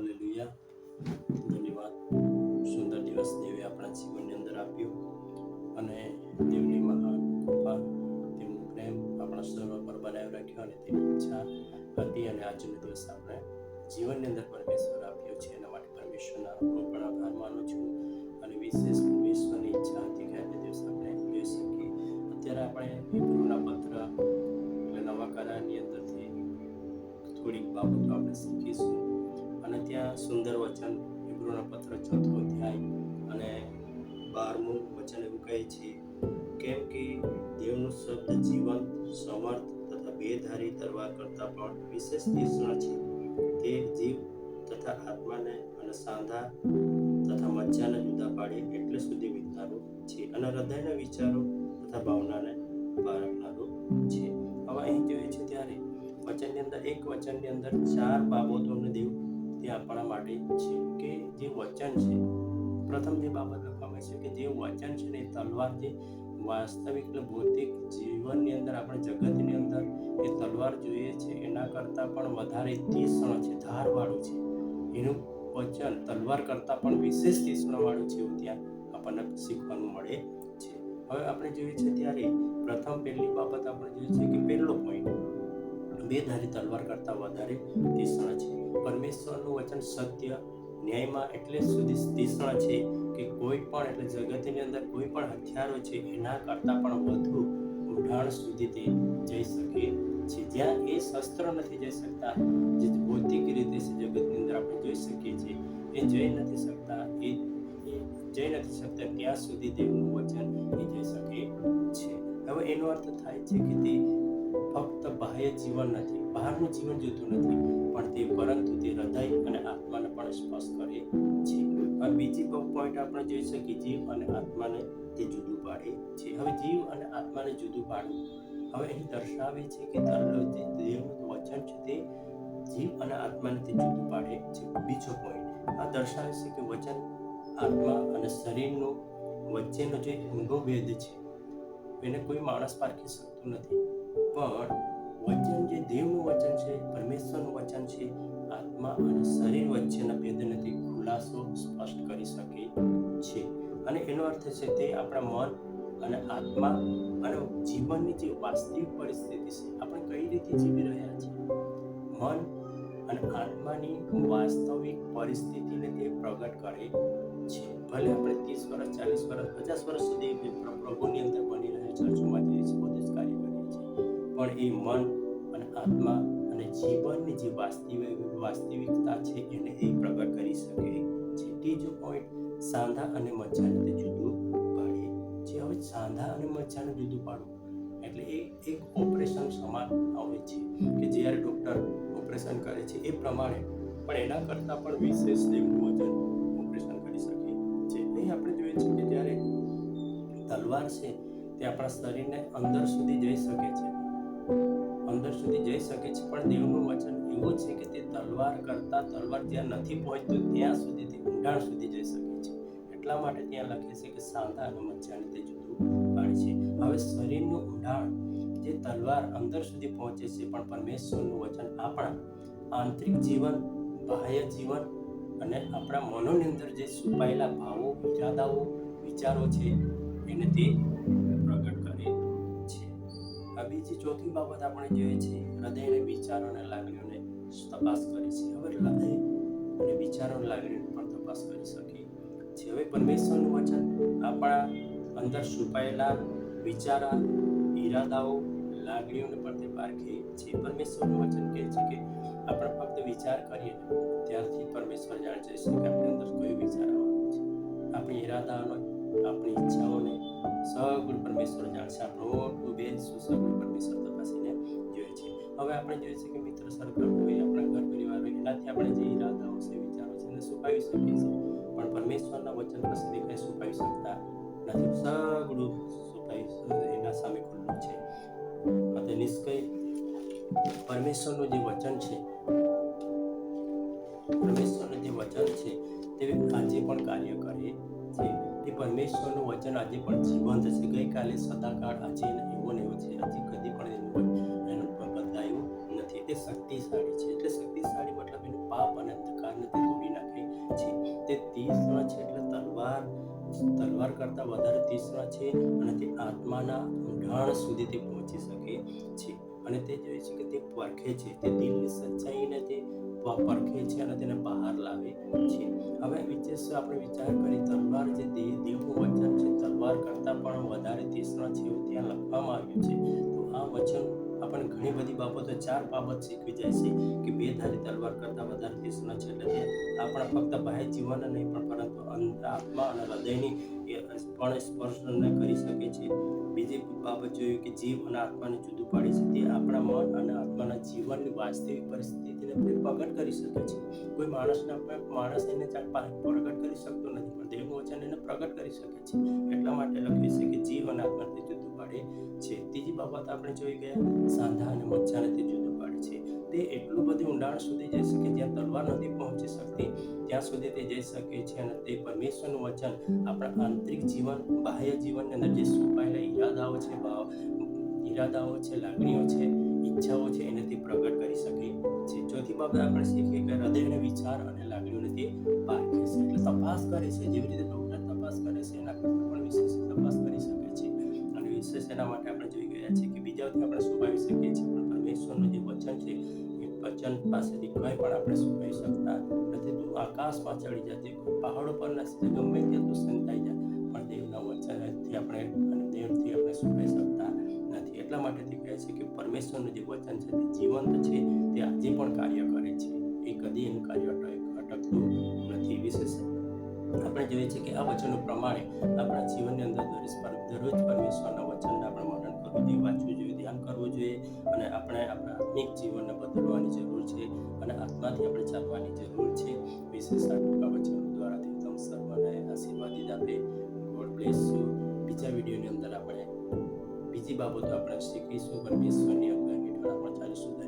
Hallelujah ધન્યવાદ, સુંદર દિવસ દેવે આપણા જીવનની અંદર આપ્યો. અને દેવની મહાન કૃપા, તેમનો પ્રેમ આપણા સર્વ પર બનાવી રાખ્યો અને તેની ઈચ્છા હતી અને આજનો દિવસ આપણે જીવનની અંદર પરમેશ્વર આપ્યો છે. એના માટે પરમેશ્વરના હું પણ આભાર માનું છું. અને વિશેષ પરમેશ્વરની ઈચ્છા હતી કે આજે દિવસ આપણે જોઈ શકીએ. અત્યારે આપણે હિબ્રુના પત્ર એટલે નવા કરારની અંદરથી થોડીક બાબતો આપણે શીખીશું. અને ત્યાં સુંદર વચન હિબ્રુના પત્ર ચોથો અધ્યાય અને બારમું વચન એવું કહે છે, કેમ કે દેવનું શબ્દ જીવંત, સમર્થ તથા બેધારી તરવાર કરતાં પણ વિશેષ તીક્ષ્ણ છે. તે જીવ તથા આત્માને અને સાંધા તથા મજ્જાને જુદા પાડે એટલે સુધી વિચારું છે અને હૃદયના વિચારો તથા ભાવનાને પારખનારું છે. હવે અહીં જોઈએ છે ત્યારે વચનની અંદર, એક વચનની અંદર ચાર બાબતોને દેવ તે આપણા માટે છે કે જે વચન છે. પ્રથમ જે બાબત લખવામાં છે કે જે વચન છે ને તલવાર જે વાસ્તવિક ભૌતિક જીવનની અંદર આપણે જગતની અંદર એ તલવાર જોઈએ છે. એના કરતાં પણ વધારે તીક્ષ્ણ છે, ધારવાળું છે. એનું વચન તલવાર કરતાં પણ વિશેષ તીક્ષ્ણવાળું છે એવું ત્યાં આપણને શીખવાનું મળે છે. હવે આપણે જોઈએ છે ત્યારે પ્રથમ પહેલી બાબત આપણે જોઈએ છે કે બે ધારી તલવાર કરતાં વધારે તીક્ષ્ણ છે. પરમેશ્વરનું વચન સત્ય, ન્યાયમાં એટલે સુધી તીક્ષ્ણ છે કે કોઈ પણ, એટલે જગતની અંદર કોઈ પણ હથિયારો છે, એના કરતાં પણ વધુ ઊંડાણ સુધી તે જઈ શકે છે. જ્યાં એ શસ્ત્ર નથી જઈ શકતા, જે ભૌતિક રીતે જગતની અંદર આપણે જોઈ શકીએ છીએ. એ જઈ નથી શકતા, એ જઈ નથી શકતા, ત્યાં સુધી તેમનું વચન એ જઈ શકે છે. હવે એનો અર્થ થાય છે કે તે બાહ્ય જીવન નથી, બહારનું જીવન જોતું નથી, પણ તે પરંતુ તે હૃદય અને આત્માને પણ સ્પર્શ કરે છે. હવે બીજી પોઈન્ટ આપણે જોઈ શકીએ જીવ અને આત્માને તે જુદું પાડે છે. હવે જીવ અને આત્માને જુદું પાડવું. હવે અહીં દર્શાવે છે કે તરલો વચન છે તે જીવ અને આત્માને તે જુદું પાડે છે. બીજો પોઈન્ટ આ દર્શાવે છે કે વચન આત્મા અને શરીરનો વચ્ચેનો જે ઊંડો ભેદ છે, એને કોઈ માણસ પારખી શકતું નથી. પણ વચન જે દેવનું વચન છે, પરમેશ્વરનું વચન છે, આત્મા અને શરીર વચ્ચેના ભેદનથી ખુલાસો સ્પષ્ટ કરી શકે છે. અને એનો અર્થ છે તે આપણા મન અને આત્મા અને જીવનની જે વાસ્તવિક પરિસ્થિતિ છે, આપણે કઈ રીતે જીવી રહ્યા છીએ? મન અને આત્માની વાસ્તવિક પરિસ્થિતિને તે પ્રગટ કરે છે. ભલે આપણે ત્રીસ વર્ષ, ચાલીસ વર્ષ, પચાસ વર્ષ સુધી પ્રભુની અંદર બની રહ્યા ચર્ચોમાં જઈએ છીએ બધું જ કાર્ય પણ એ મન અને આત્મા અને જીવનની જે વાસ્તવિક વાસ્તવિકતા છે એને એ પ્રગટ કરી શકે. છે ત્રીજો પોઈન્ટ સાંધા અને મજ્જાને તે જુદું પાડે. જે હવે સાંધા અને મજ્જાને જુદું પાડવું. એટલે એ એક ઓપરેશન સમાન આવે છે કે જ્યારે ડૉક્ટર ઓપરેશન કરે છે એ પ્રમાણે. પણ એના કરતાં પણ વિશેષ દેવનું વજન ઓપરેશન કરી શકે. છે અહીં આપણે જોઈએ છીએ કે જ્યારે તલવાર છે તે આપણા શરીરને અંદર સુધી જઈ શકે છે. અંદર સુધી જઈ શકે છે. પણ દેવનું વચન એવું છે કે તે તલવાર કરતાં તલવાર જ્યાં નથી પહોંચતું, ત્યાં સુધી તે ઊંડાણ સુધી જઈ શકે છે. એટલા માટે ત્યાં લખે છે કે સાંધા અને મજ્જાને તે જુદું પાડે છે. હવે શરીરનું ઊંડાણ જે તલવાર અંદર સુધી પહોંચે છે, પણ પરમેશ્વરનું વચન આપણા આંતરિક જીવન, બાહ્ય જીવન અને આપણા મનોની અંદર જે છુપાયેલા ભાવો ઇરાદાઓ વિચારો છે એને તે બીજી ચોથી બાબત આપણે જોઈએ છીએ હૃદય અને વિચારો અને લાગણીઓને તપાસ કરી છે? હવે હૃદય અને વિચારો અને લાગણીઓની પણ તપાસ કરી શકીએ છે હવે પરમેશ્વરનું વચન, આપણા અંદર છુપાયેલા વિચારા, ઈરાદાઓ, લાગણીઓને પણ તે પારખે છે પરમેશ્વરનું વચન કહે છે કે આપણે ફક્ત વિચાર કરીએ ત્યારથી પરમેશ્વર જાણ છે કે આપણી અંદર કોઈ વિચાર આવવાનો છે આપણી ઈરાદાઓને, આપણી ઈચ્છાઓને સગુણ પરમેશ્વર જાણશે આપણે જોઈએ છીએ કે મિત્ર સર્કલ હોય આપણા ઘર પરિવાર હોય એનાથી આપણે જે ઈરાદાઓ છે, વિચારો છે એને છુપાવી શકીએ છીએ. પણ પરમેશ્વરના વચન પાસેથી કંઈ છુપાવી શકતા નથી. સગળું છુપાવી એના સામે ખુલ્લું છે. અને નિષ્કય પરમેશ્વરનું જે વચન છે, પરમેશ્વરનું જે વચન છે, તે આજે પણ કાર્ય કરે છે. તે પરમેશ્વરનું વચન આજે પણ જીવંત છે. ગઈકાલે સદાકાળ આજે એવો ને એવો છે. આજે કદી પણ એનું તે શક્તિશાળી છે. એટલે શક્તિશાળી મતલબ એનું પાપ અને અંધકારને તે છે. તે તીક્ષ્ણ છે એટલે તલવાર તલવાર કરતાં વધારે તીક્ષ્ણ છે અને તે આત્માના ઊંડાણ સુધી તે પહોંચી શકે છે. અને તે જોઈએ છે કે તે પરખે છે. તે દિલની સચ્ચાઈને તે પરખે છે અને તેને બહાર લાવે છે. હવે વિશેષ આપણે વિચાર કરી તલવાર જે દેહ દેવનું વચન છે, તલવાર કરતાં પણ વધારે તીક્ષ્ણ છે એવું ત્યાં લખવામાં આવ્યું છે. તો આ વચન આપણને ઘણી બધી બાબતો ચાર બાબત શીખવી જાય છે કે બે ધારી તલવાર કરતાં વધારે તીક્ષ્ણ છે. એટલે તે આપણા ફક્ત બાહ્ય જીવન નહીં, પણ પરંતુ આત્મા અને હૃદયની પણ સ્પર્શ ન કરી શકે છે. બીજી બાબત જોયું કે જીવ અને આત્માને જુદું પાડી છે. તે આપણા મન અને આત્માના જીવનની વાસ્તવિક પરિસ્થિતિને પ્રગટ કરી શકે છે. કોઈ માણસને માણસ એને પ્રગટ કરી શકતો નથી, પણ દેવ વચન એને પ્રગટ કરી શકે છે. એટલા માટે લખ્યું છે કે જીવ અને આત્માને પાડે છે ત્રીજી બાબત આપણે જોઈ ગયા, સાંધા અને મચ્છાને જુદું પાડે છે. તે એટલું બધું ઊંડાણ સુધી જઈ શકે જ્યાં તલવાર નથી પહોંચી શકતી, ત્યાં સુધી તે જઈ શકે છે અને તે પરમેશ્વરનું વચન આપણા આંતરિક જીવન, બાહ્ય જીવનની અંદર જે છુપાયેલા ઈરાદાઓ છે, ભાવ, ઈરાદાઓ છે, લાગણીઓ છે, ઈચ્છાઓ છે એને તે પ્રગટ કરી શકે છે. ચોથી બાબત આપણે શીખીએ કે હૃદયને વિચાર અને લાગણીઓને તે પારખે છે. એટલે તપાસ કરે છે, જેવી રીતે ડોક્ટર તપાસ કરે છે, એના કરતાં પણ વિશેષ તપાસ વિશેષ એના માટે આપણે જોઈ ગયા છે કે બીજાથી આપણે સુભાવી શકીએ છીએ, પણ પરમેશ્વરનું જે વચન છે, એ વચન પાસેથી કંઈ પણ આપણે સુભાવી શકતા નથી. તું આકાશમાં ચડી જતી પહાડો પર નથી ગમે ત્યાં તું સંતાઈ જાય પણ દેવના વચનથી આપણે અને દેવથી આપણે છુપાઈ શકતા નથી. એટલા માટે તે કહે છે કે પરમેશ્વરનું જે વચન છે, તે જીવંત છે, તે આજે પણ કાર્ય કરે છે. એ કદી એનું કાર્ય અટક અટકતું નથી. વિશેષ આપણે જોઈએ છીએ કે આ વચનો પ્રમાણે આપણા જીવનની અંદર દરરોજ દરરોજ પરમેશ્વરના વચનને આપણે મનન કરવું જોઈએ વાંચવું જોઈએ, ધ્યાન કરવું જોઈએ અને આપણે આપણા આત્મિક જીવનને બદલવાની જરૂર છે અને આત્માથી આપણે ચાલવાની જરૂર છે. વિશેષ આ વચનો દ્વારાથી તમ સર્વને આશીર્વાદિત આપે. ગોડ બ્લેસ યુ બીજા વિડીયોની અંદર આપણે બીજી બાબતો આપણે શીખીશું. પરમેશ્વરની અગર હેઠળ આપણે ચાલીશું.